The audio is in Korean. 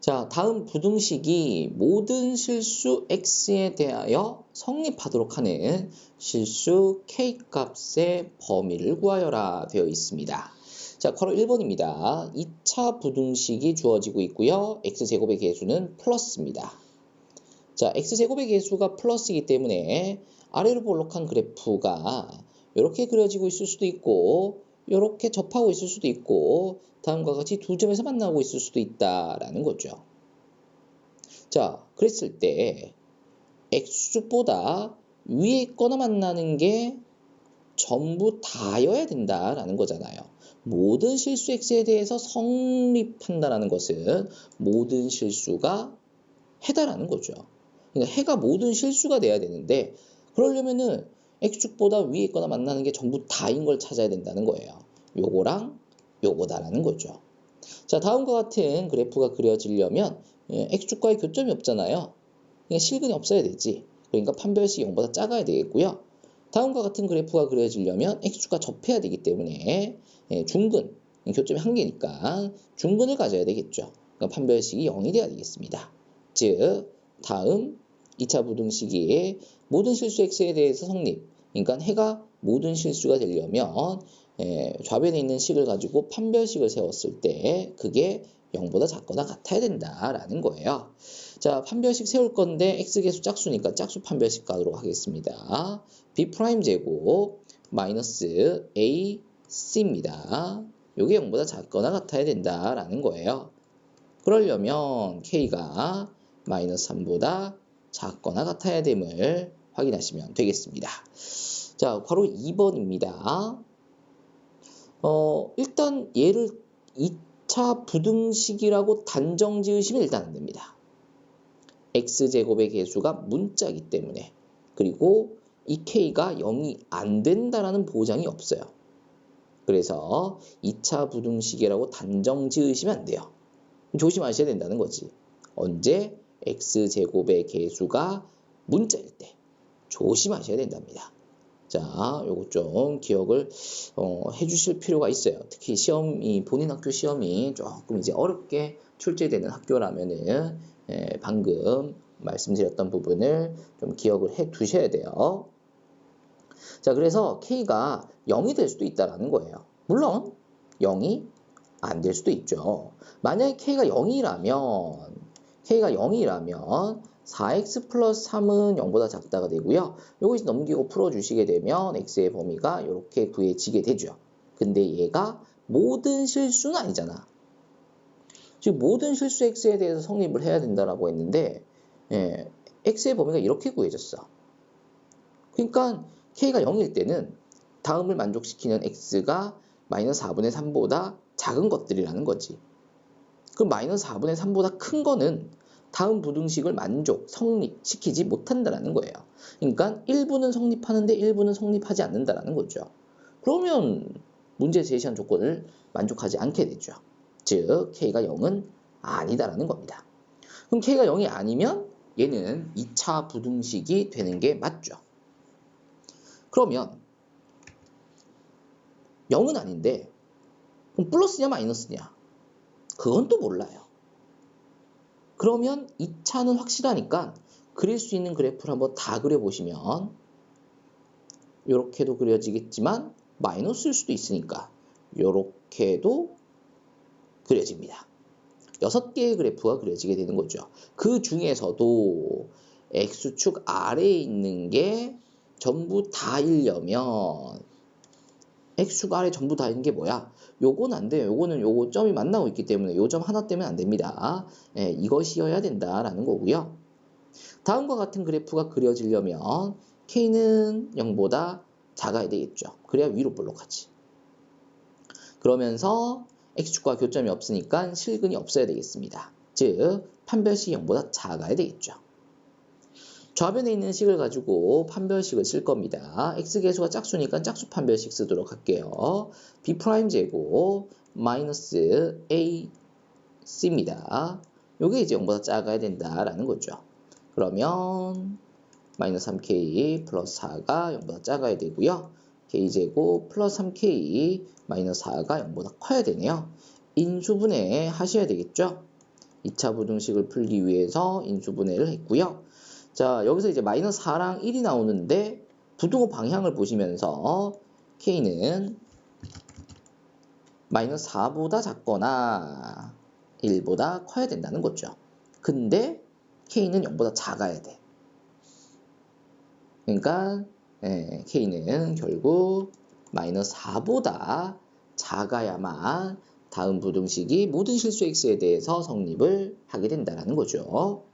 자, 다음 부등식이 모든 실수 x에 대하여 성립하도록 하는 실수 k 값의 범위를 구하여라 되어 있습니다. 자, 괄호 1번입니다. 2차 부등식이 주어지고 있고요. x제곱의 개수는 플러스입니다. 자, x제곱의 개수가 플러스이기 때문에 아래로 볼록한 그래프가 이렇게 그려지고 있을 수도 있고 이렇게 접하고 있을 수도 있고 다음과 같이 두 점에서 만나고 있을 수도 있다라는 거죠. 자, 그랬을 때 x축보다 위에 있거나 만나는 게 전부 다여야 된다라는 거잖아요. 모든 실수 x에 대해서 성립한다라는 것은 모든 실수가 해다라는 거죠. 그러니까 해가 모든 실수가 돼야 되는데 그러려면은 x축보다 위에 있거나 만나는 게 전부 다인 걸 찾아야 된다는 거예요. 요거랑 요거다라는 거죠. 자, 다음과 같은 그래프가 그려지려면 예, x축과의 교점이 없잖아요. 그러니까 실근이 없어야 되지. 그러니까 판별식 0보다 작아야 되겠고요. 다음과 같은 그래프가 그려지려면 x축과 접해야 되기 때문에 예, 중근, 교점이 한 개니까 중근을 가져야 되겠죠. 그러니까 판별식이 0이 돼야 되겠습니다. 즉, 다음 2차 부등식의 모든 실수 x에 대해서 성립. 그러니까 해가 모든 실수가 되려면 예, 좌변에 있는 식을 가지고 판별식을 세웠을 때 그게 0보다 작거나 같아야 된다라는 거예요. 자, 판별식 세울 건데 x계수 짝수니까 짝수 판별식 가도록 하겠습니다. b 제곱 마이너스 a c입니다. 요게 0보다 작거나 같아야 된다라는 거예요. 그러려면 k가 마이너스 3보다 작거나 같아야 됨을 확인하시면 되겠습니다. 자, 괄호 2번입니다. 어, 일단 얘를 2차 부등식이라고 단정 지으시면 일단 안 됩니다. x제곱의 개수가 문자이기 때문에 그리고 이 k가 0이 안 된다라는 보장이 없어요. 그래서 2차 부등식이라고 단정 지으시면 안 돼요. 조심하셔야 된다는 거지. 언제 x제곱의 개수가 문자일 때 조심하셔야 된답니다. 자, 요거 좀 기억을 어, 해주실 필요가 있어요. 특히 시험이 본인 학교 시험이 조금 이제 어렵게 출제되는 학교라면은 예, 방금 말씀드렸던 부분을 좀 기억을 해 두셔야 돼요. 자, 그래서 K가 0이 될 수도 있다라는 거예요. 물론 0이 안 될 수도 있죠. 만약에 K가 0이라면 K가 0이라면 4x 플러스 3은 0보다 작다가 되고요. 요거 이제 넘기고 풀어주시게 되면 x의 범위가 이렇게 구해지게 되죠. 근데 얘가 모든 실수는 아니잖아. 즉 모든 실수 x에 대해서 성립을 해야 된다라고 했는데 예, x의 범위가 이렇게 구해졌어. 그러니까 k가 0일 때는 다음을 만족시키는 x가 마이너스 4분의 3보다 작은 것들이라는 거지. 그럼 마이너스 4분의 3보다 큰 거는 다음 부등식을 만족, 성립시키지 못한다라는 거예요. 그러니까 일부는 성립하는데 일부는 성립하지 않는다라는 거죠. 그러면 문제 제시한 조건을 만족하지 않게 되죠. 즉 K가 0은 아니다라는 겁니다. 그럼 K가 0이 아니면 얘는 2차 부등식이 되는 게 맞죠. 그러면 0은 아닌데 그럼 플러스냐 마이너스냐? 그건 또 몰라요. 그러면 2차는 확실하니까 그릴 수 있는 그래프를 한번 다 그려보시면 이렇게도 그려지겠지만 마이너스일 수도 있으니까 이렇게도 그려집니다. 6개의 그래프가 그려지게 되는 거죠. 그 중에서도 X축 아래에 있는 게 전부 다이려면 X축 아래 전부 다 있는 게 뭐야? 요건 안 돼요. 요거는 요거 점이 만나고 있기 때문에 요 점 하나 때문에 안 됩니다. 예, 이것이어야 된다라는 거고요. 다음과 같은 그래프가 그려지려면 K는 0보다 작아야 되겠죠. 그래야 위로 볼록하지. 그러면서 X축과 교점이 없으니까 실근이 없어야 되겠습니다. 즉 판별식 0보다 작아야 되겠죠. 좌변에 있는 식을 가지고 판별식을 쓸 겁니다. x계수가 짝수니까 짝수 판별식 쓰도록 할게요. b 제곱 마이너스 a c입니다. 요게 이제 0보다 작아야 된다라는 거죠. 그러면 마이너스 3k 플러스 4가 0보다 작아야 되고요. k제곱 플러스 3k 마이너스 4가 0보다 커야 되네요. 인수분해 하셔야 되겠죠. 2차 부등식을 풀기 위해서 인수분해를 했고요. 자, 여기서 이제 마이너스 4랑 1이 나오는데 부등호 방향을 보시면서 k는 마이너스 4보다 작거나 1보다 커야 된다는 거죠. 근데 k는 0보다 작아야 돼. 그러니까 예, k는 결국 마이너스 4보다 작아야만 다음 부등식이 모든 실수 x에 대해서 성립을 하게 된다는 거죠.